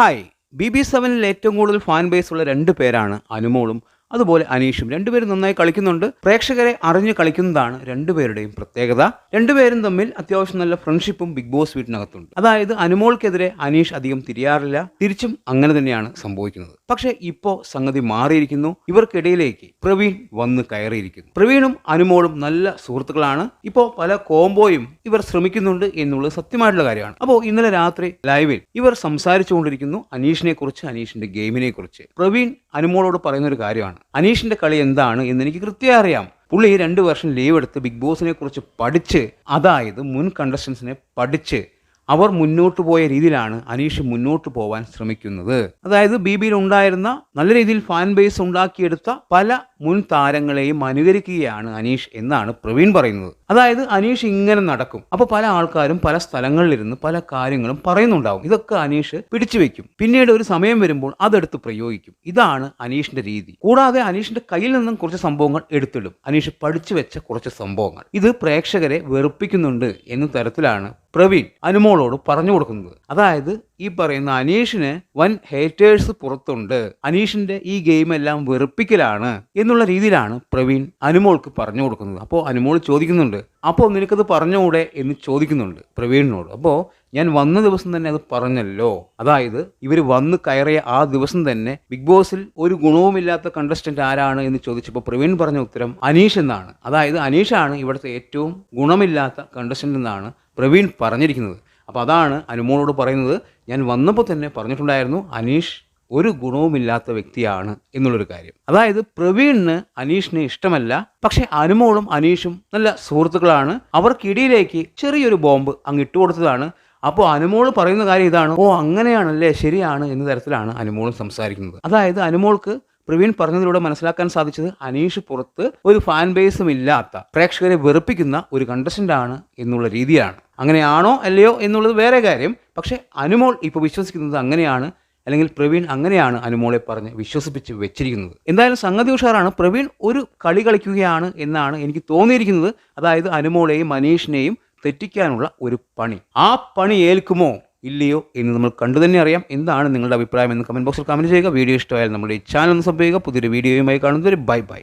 Hi. B B സെവനിൽ ഏറ്റവും കൂടുതൽ ഫാൻ ബേസ് ഉള്ള രണ്ട് പേരാണ് അനുമോളും അതുപോലെ അനീഷും. രണ്ടുപേരും നന്നായി കളിക്കുന്നുണ്ട്. പ്രേക്ഷകരെ അറിഞ്ഞു കളിക്കുന്നതാണ് രണ്ടുപേരുടെയും പ്രത്യേകത. രണ്ടുപേരും തമ്മിൽ അത്യാവശ്യം നല്ല ഫ്രണ്ട്ഷിപ്പും ബിഗ് ബോസ് വീട്ടിനകത്തുണ്ട്. അതായത് അനുമോൾക്കെതിരെ അനീഷ് അധികം തിരിയാറില്ല. തിരിച്ചും അങ്ങനെ തന്നെയാണ് സംഭവിക്കുന്നത്. പക്ഷേ ഇപ്പോ സംഗതി മാറിയിരിക്കുന്നു. ഇവർക്കിടയിലേക്ക് പ്രവീൺ വന്ന് കയറിയിരിക്കുന്നു. പ്രവീണും അനുമോളും നല്ല സുഹൃത്തുക്കളാണ്. ഇപ്പോ പല കോംബോയും ഇവർ ശ്രമിക്കുന്നുണ്ട് എന്നുള്ളത് സത്യമായിട്ടുള്ള കാര്യമാണ്. അപ്പോൾ ഇന്നലെ രാത്രി ലൈവിൽ ഇവർ സംസാരിച്ചുകൊണ്ടിരിക്കുന്നു അനീഷിനെ കുറിച്ച് അനീഷിന്റെ ഗെയിമിനെ കുറിച്ച് പ്രവീൺ അനുമോളോട് പറയുന്ന ഒരു കാര്യമാണ്. അനീഷിന്റെ കളി എന്താണ് എന്ന് എനിക്ക് കൃത്യമായി അറിയാം. പുള്ളി രണ്ട് വർഷം ലീവ് എടുത്ത് ബിഗ് ബോസിനെ കുറിച്ച് പഠിച്ച് അതായത് മുൻ കണ്ടസ്റ്റൻസിനെ പഠിച്ച് അവർ മുന്നോട്ട് പോയ രീതിയിലാണ് അനീഷ് മുന്നോട്ട് പോവാൻ ശ്രമിക്കുന്നത്. അതായത് ബി ബിയിൽ ഉണ്ടായിരുന്ന നല്ല രീതിയിൽ ഫാൻ ബേസ് ഉണ്ടാക്കിയെടുത്ത പല മുൻ താരങ്ങളെയും അനുകരിക്കുകയാണ് അനീഷ് എന്നാണ് പ്രവീൺ പറയുന്നത്. അതായത് അനീഷ് ഇങ്ങനെ നടക്കും. അപ്പോൾ പല ആൾക്കാരും പല സ്ഥലങ്ങളിലിരുന്ന് പല കാര്യങ്ങളും പറയുന്നുണ്ടാവും. ഇതൊക്കെ അനീഷ് പിടിച്ചു വെക്കും. പിന്നീട് ഒരു സമയം വരുമ്പോൾ അതെടുത്ത് പ്രയോഗിക്കും. ഇതാണ് അനീഷിന്റെ രീതി. കൂടാതെ അനീഷിന്റെ കയ്യിൽ നിന്നും കുറച്ച് സംഭവങ്ങൾ എടുത്തിടും. അനീഷ് പഠിച്ചു വെച്ച കുറച്ച് സംഭവങ്ങൾ. ഇത് പ്രേക്ഷകരെ വെറുപ്പിക്കുന്നുണ്ട് എന്ന തരത്തിലാണ് പ്രവീൺ അനുമോളോട് പറഞ്ഞു കൊടുക്കുന്നത്. അതായത് ഈ പറയുന്ന അനീഷിന് വൻ ഹേറ്റേഴ്സ് പുറത്തുണ്ട്. അനീഷിന്റെ ഈ ഗെയിം എല്ലാം വെറുപ്പിക്കലാണ് എന്നുള്ള രീതിയിലാണ് പ്രവീൺ അനുമോൾക്ക് പറഞ്ഞു കൊടുക്കുന്നത്. അപ്പോൾ അനുമോൾ ചോദിക്കുന്നുണ്ട്. അപ്പോൾ നിനക്കത് പറഞ്ഞുകൂടെ എന്ന് ചോദിക്കുന്നുണ്ട് പ്രവീണിനോട്. അപ്പോൾ ഞാൻ വന്ന ദിവസം തന്നെ അത് പറഞ്ഞല്ലോ. അതായത് ഇവർ വന്ന് കയറിയ ആ ദിവസം തന്നെ ബിഗ് ബോസിൽ ഒരു ഗുണവുമില്ലാത്ത കണ്ടസ്റ്റന്റ് ആരാണ് എന്ന് ചോദിച്ചപ്പോൾ പ്രവീൺ പറഞ്ഞ ഉത്തരം അനീഷ് എന്നാണ്. അതായത് അനീഷാണ് ഇവിടുത്തെ ഏറ്റവും ഗുണമില്ലാത്ത കണ്ടസ്റ്റന്റ് എന്നാണ് പ്രവീൺ പറഞ്ഞിരിക്കുന്നത്. അപ്പോൾ അതാണ് അനുമോളോട് പറയുന്നത്. ഞാൻ വന്നപ്പോൾ തന്നെ പറഞ്ഞിട്ടുണ്ടായിരുന്നു അനീഷ് ഒരു ഗുണവുമില്ലാത്ത വ്യക്തിയാണ് എന്നുള്ളൊരു കാര്യം. അതായത് പ്രവീണിന് അനീഷിനെ ഇഷ്ടമല്ല പക്ഷെ അനുമോളും അനീഷും നല്ല സുഹൃത്തുക്കളാണ്. അവർക്കിടയിലേക്ക് ചെറിയൊരു ബോംബ് അങ്ങ് ഇട്ടുകൊടുത്തതാണ് അപ്പോൾ അനുമോൾ പറയുന്ന കാര്യം ഇതാണ്. ഓ അങ്ങനെയാണല്ലേ ശരിയാണ് എന്ന തരത്തിലാണ് അനുമോളും സംസാരിക്കുന്നത്. അതായത് അനുമോൾക്ക് പ്രവീൺ പറഞ്ഞതിലൂടെ മനസ്സിലാക്കാൻ സാധിച്ചത് അനീഷ് പുറത്ത് ഒരു ഫാൻ ബേസും ഇല്ലാത്ത പ്രേക്ഷകരെ വെറുപ്പിക്കുന്ന ഒരു കണ്ടസ്റ്റന്റാണ് എന്നുള്ള രീതിയാണ്. അങ്ങനെയാണോ അല്ലയോ എന്നുള്ളത് വേറെ കാര്യം. പക്ഷേ അനുമോൾ ഇപ്പോൾ വിശ്വസിക്കുന്നത് അങ്ങനെയാണ് അല്ലെങ്കിൽ പ്രവീൺ അങ്ങനെയാണ് അനുമോളെ പറഞ്ഞ് വിശ്വസിപ്പിച്ച് വെച്ചിരിക്കുന്നത്. എന്തായാലും സംഗതി ഉഷാറാണ്. പ്രവീൺ ഒരു കളി കളിക്കുകയാണ് എന്നാണ് എനിക്ക് തോന്നിയിരിക്കുന്നത്. അതായത് അനുമോളെയും മനീഷിനെയും തെറ്റിക്കാനുള്ള ഒരു പണി. ആ പണി ഏൽക്കുമോ ഇല്ലയോ എന്ന് നമ്മൾ കണ്ടു തന്നെ അറിയാം. എന്താണ് നിങ്ങളുടെ അഭിപ്രായം എന്ന് കമന്റ് ബോക്സിൽ കമന്റ് ചെയ്യുക. വീഡിയോ ഇഷ്ടമായാൽ നമ്മുടെ ഈ ചാനൽ ഒന്ന് സംഭവിക്കുക പുതിയൊരു വീഡിയോയുമായി കാണുന്നവർ ബൈ ബൈ.